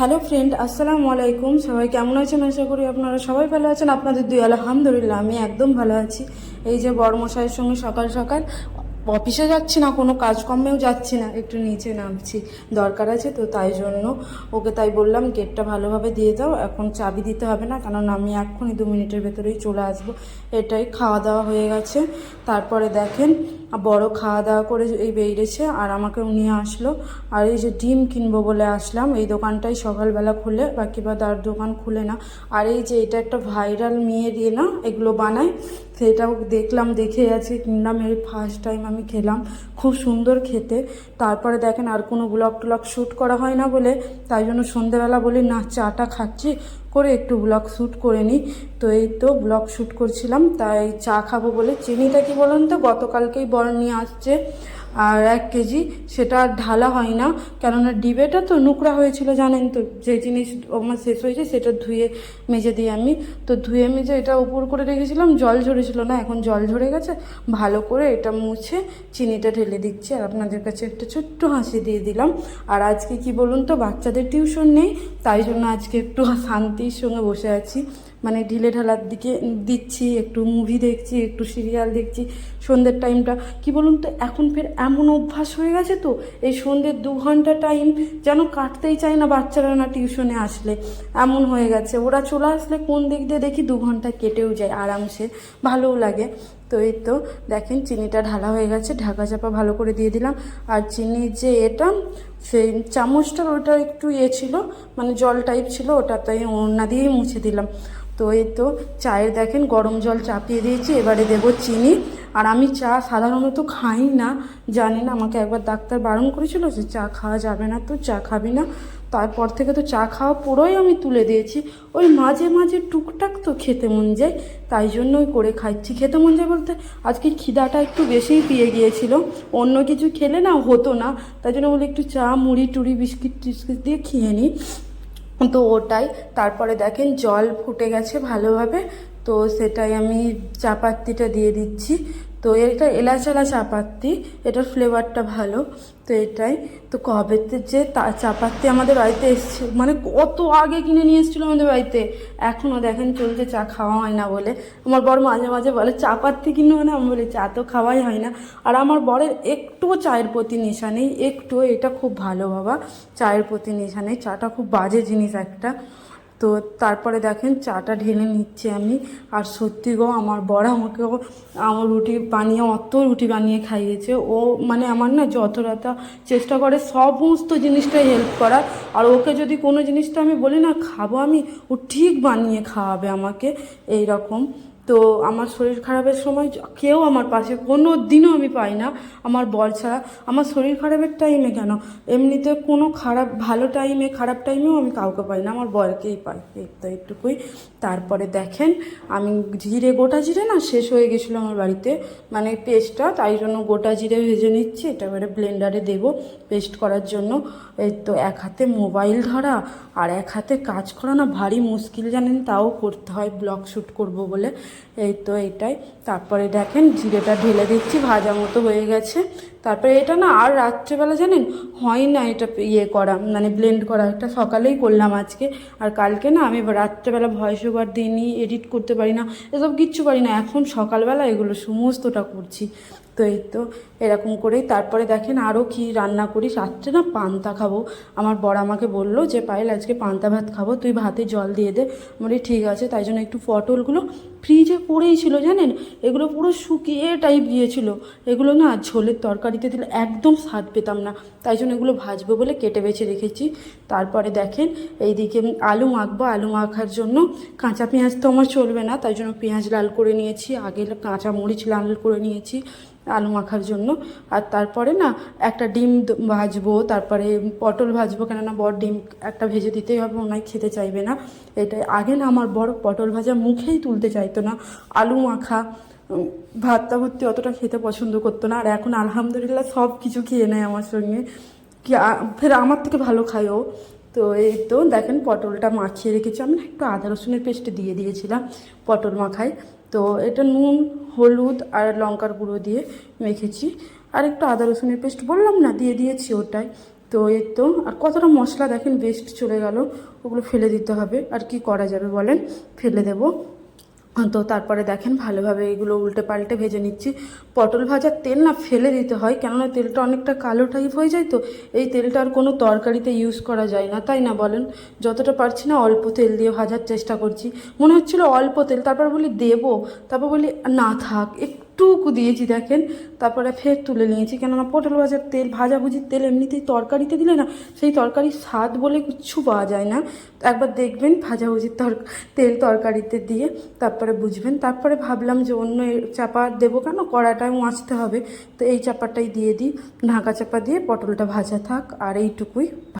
Hello friend আসসালামু আলাইকুম সবাই কেমন আছেন? আশা করি আপনারা সবাই ভালো আছেন। আপনাদের দুই, আলহামদুলিল্লাহ, আমি একদম ভালো আছি। এই যে বড় মশাইয়ের সঙ্গে সকাল সকাল অফিসে যাচ্ছি না, কোনো কাজকর্মেও যাচ্ছি না, একটু নিচে নামছি। দরকার আছে তো তাই জন্য ওকে তাই বললাম গেটটা ভালোভাবে দিয়ে দাও, এখন চাবি দিতে হবে না, কারণ আমি এক্ষুনি দু মিনিটের ভেতরেই চলে আসব। এটাই খাওয়া দাওয়া হয়ে গেছে। তারপরে দেখেন, বড় খাওয়া দাওয়া করে এই বেরিয়েছে, আর আমাকেও নিয়ে আসলো। আর এই যে ডিম কিনবো বলে আসলাম, এই দোকানটাই সকালবেলা খুলে, বাকি বা তার দোকান খুলে না। আর এই যে এটা একটা ভাইরাল মেয়ে দিয়ে না, এগুলো বানায়, সেটাও দেখলাম, দেখে আছে, কিনলাম, এই ফার্স্ট টাইম আমি খেলাম। খুব সুন্দর খেতে। তারপরে দেখেন আর কোনো ব্লগ টুলগ শ্যুট করা হয় না বলে, তাই জন্য সন্ধেবেলা বলি, না, চাটা খাচ্ছি, করে একটু ব্লগ শ্যুট করে নিই। তো এই তো ব্লগ শ্যুট করছিলাম, তাই চা খাব বলে। চিনিটা কি বলুন তো? গতকালকেই বর নিয়ে আসছে। আর এক কেজি সেটা ঢালা হয় না। কেননা ডিবেটা তো নোংরা হয়েছিল জানেন তো, যে জিনিস আমার শেষ হয়েছে সেটা ধুয়ে মেজে দিই আমি। তো ধুয়ে মেজে এটা উপর করে রেখেছিলাম, জল ঝরেছিল না, এখন জল ঝরে গেছে। ভালো করে এটা মুছে চিনিটা ঢেলে দিচ্ছি আর আপনাদের কাছে একটা ছোট্ট হাসি দিয়ে দিলাম। আর আজকে কি বলুন তো, বাচ্চাদের টিউশন নেই, তাই জন্য আজকে একটু শান্তির সঙ্গে বসে আছি। মানে ঢিলে ঢালার দিকে দিচ্ছি, একটু মুভি দেখছি, একটু সিরিয়াল দেখছি। সন্ধ্যের টাইমটা কি বলুন তো, এখন ফের এমন অভ্যাস হয়ে গেছে তো, এই সন্ধ্যের দু ঘণ্টা টাইম যেন কাটতেই চায় না বাচ্চারা না টিউশনে আসলে। এমন হয়ে গেছে। ওরা চলে আসলে কোন দিক দিয়ে দেখি দু ঘণ্টা কেটেও যায়, আরামসে। ভালোও লাগে। তো এই তো দেখেন চিনিটা ঢালা হয়ে গেছে, ঢাকা চাপা ভালো করে দিয়ে দিলাম। আর চিনির যে এটা, সেই চামচটার ওটা একটু ইয়ে ছিল মানে জল টাইপ ছিল ওটা তাই ওড়না দিয়েই মুছে দিলাম। তো এই তো চায়ের দেখেন গরম জল চাপিয়ে দিয়েছি, এবারে দেবো চিনি। আর আমি চা সাধারণত খাই না, জানি না, আমাকে একবার ডাক্তার বারণ করেছিল যে চা খাওয়া যাবে না, তো চা খাবি না। তারপর থেকে তো চা খাওয়া পুরোই আমি তুলে দিয়েছি। ওই মাঝে মাঝে টুকটাক তো খেতে মন যায়, তাই জন্যই করে খাচ্ছি। খেতে মন যায় বলতে আজকে খিদাটা একটু বেশিই পেয়ে গিয়েছিল। অন্য কিছু খেলে না হতো না, তাই জন্য বলি একটু চা, মুড়ি, টুড়ি, বিস্কিট টিস্কিট দিয়ে খেয়ে নিই। তো ওটাই। তারপরে দেখেন জল ফুটে গেছে ভালোভাবে, তো সেটাই আমি চা পাত্তিটা দিয়ে দিচ্ছি। তো এটা এলাচালা চা পাত্তি এটার ফ্লেভারটা ভালো, তো এটাই। তো কবেতে যে তা চা পাত্তি আমাদের বাড়িতে এসছে মানে কত আগে কিনে নিয়ে এসেছিল আমাদের বাড়িতে। এখনও দেখেন চলছে, চা খাওয়া হয় না বলে। আমার বর মাঝে মাঝে বলে চা পাত্তি কিনে মানে আমি বলি, চা তো খাওয়াই হয় না। আর আমার বরের একটুও চায়ের প্রতি নেশা নেই একটুও এটা খুব ভালো বাবা। চায়ের প্রতি নেশা নেই, চাটা খুব বাজে জিনিস একটা। তো তারপরে দেখেন চাটা ঢেলে নিচ্ছি আমি। আর সত্যি গো, আমার বড় আমাকে আমার রুটি বানিয়ে, অত রুটি বানিয়ে খাইয়েছে। ও মানে আমার না যতটা চেষ্টা করে সমস্ত জিনিসটাই হেল্প করার। আর ওকে যদি কোনো জিনিসটা আমি বলি, না, খাব আমি। ও ঠিক বানিয়ে খাওয়াবে আমাকে এই রকম তো আমার শরীর খারাপের সময় কেউ আমার পাশে, কোনো দিনও আমি পাই না আমার বর ছাড়া। আমার শরীর খারাপের টাইমে কেন? এমনিতে কোনো খারাপ, ভালো টাইমে খারাপ টাইমেও আমি কাউকে পাই না, আমার বরকেই পাই। তো এইটুকুই। তারপরে দেখেন, আমি জিরে, গোটা জিরে না শেষ হয়ে গেছিল আমার বাড়িতে মানে পেস্টটা, তাই জন্য গোটা জিরে ভেজে নিচ্ছি, এটা এবারে ব্লেন্ডারে দেবো পেস্ট করার জন্য। এই তো এক হাতে মোবাইল ধরা আর এক হাতে কাজ করা না ভারী মুশকিল জানেন, তাও করতে হয় ব্লগ শ্যুট করব বলে। এই তো এটাই তারপরে দেখেন জিরেটা ঢেলে দিচ্ছি, ভাজা মতো হয়ে গেছে। তারপরে এটা না আর রাত্রেবেলা জানেন হয় না এটা ইয়ে করা মানে ব্লেন্ড করা। এটা সকালেই করলাম আজকে। আর কালকে না আমি রাত্রেবেলা ভয়েস ওভার দিইনি এডিট করতে পারি না, এসব কিচ্ছু পারি না। এখন সকালবেলা এগুলো সমস্তটা করছি। তো এই তো এরকম করেই তারপরে দেখেন আরও কি রান্না করি। রাত্রে না পান্তা খাব। আমার বড় আমাকে বলল যে, পায়েল, আজকে পান্তা ভাত খাব। তুই ভাতে জল দিয়ে দে। বলি, ঠিক আছে। তাই জন্য একটু পটলগুলো ফ্রিজে পড়েই ছিল জানেন? এগুলো পুরো শুকিয়ে টাইপ গিয়েছিল। এগুলো না ঝোলের তরকারিতে দিলে একদম স্বাদ পেতাম না। তাই জন্য এগুলো ভাজবো বলে কেটে বেছে রেখেছি। তারপরে দেখেন এইদিকে আলু মাখবো। আলু মাখার জন্য কাঁচা পেঁয়াজ তো আমার চলবে না। তাই জন্য পেঁয়াজ লাল করে নিয়েছি। আগে কাঁচা মরিচ লাল করে নিয়েছি। আলু মাখার জন্য। আর তারপরে না একটা ডিম ভাজবো, তারপরে পটল ভাজবো, কেননা বড় ডিম একটা ভেজে দিতেই হবে, ওনাই খেতে চাইবে না। এটাই। আগে না আমার বড় পটল ভাজা মুখেই তুলতে চাইতো না। আলু মাখা ভাতটা ভর্তি অতটা খেতে পছন্দ করতো না। আর এখন আলহামদুলিল্লাহ সব কিছু খেয়ে নেয় আমার সঙ্গে। কি ফের আমার থেকে ভালো খায় ও। তো এই তো দেখেন পটলটা মাখিয়ে রেখেছি। আমি একটু আদা রসুনের পেস্ট দিয়ে দিয়েছিলাম পটল মাখায়। তো এটা নুন, হলুদ আর লঙ্কার গুঁড়ো দিয়ে মেখেছি। আর একটু আদা, রসুনের পেস্ট বললাম না, দিয়ে দিয়েছি ওটাই। তো এর তো, আর কতটা মশলা দেখেন বেস্ট চলে গেল, ওগুলো ফেলে দিতে হবে। আর কি করা যাবে বলেন? ফেলে দেবো। তো তারপরে দেখেন ভালোভাবে এগুলো উল্টে পাল্টে ভেজে নিচ্ছি। পটল ভাজার তেল না ফেলে দিতে হয়, কেননা তেলটা অনেকটা কালো টাইপ হয়ে যায় তো, এই তেলটা আর কোনো তরকারিতে ইউজ করা যায় না, তাই না বলেন? যতটা পারছি না অল্প তেল দিয়ে ভাজার চেষ্টা করছি। মনে হচ্ছিল অল্প তেল, তারপর বলি দেবো, তারপর বলি না থাক একটুকু দিয়েছি দেখেন, তারপরে ফের তুলে নিয়েছি। কেননা পটল ভাজার তেল ভাজাভুজির তেল এমনিতেই তরকারিতে দিলে না, সেই তরকারির স্বাদ বলে কিচ্ছু পাওয়া যায় না। একবার দেখবেন ভাজাভুজির তর, তেল তরকারিতে দিয়ে তারপরে বুঝবেন। তারপরে ভাবলাম যে অন্য চাপা দেবো কেন? কড়াটায় মাছতে হবে। তো এই চাপাটাই দিয়ে দিই। ঢাকা চাপা দিয়ে পটলটা ভাজা থাক। আর এইটুকুই।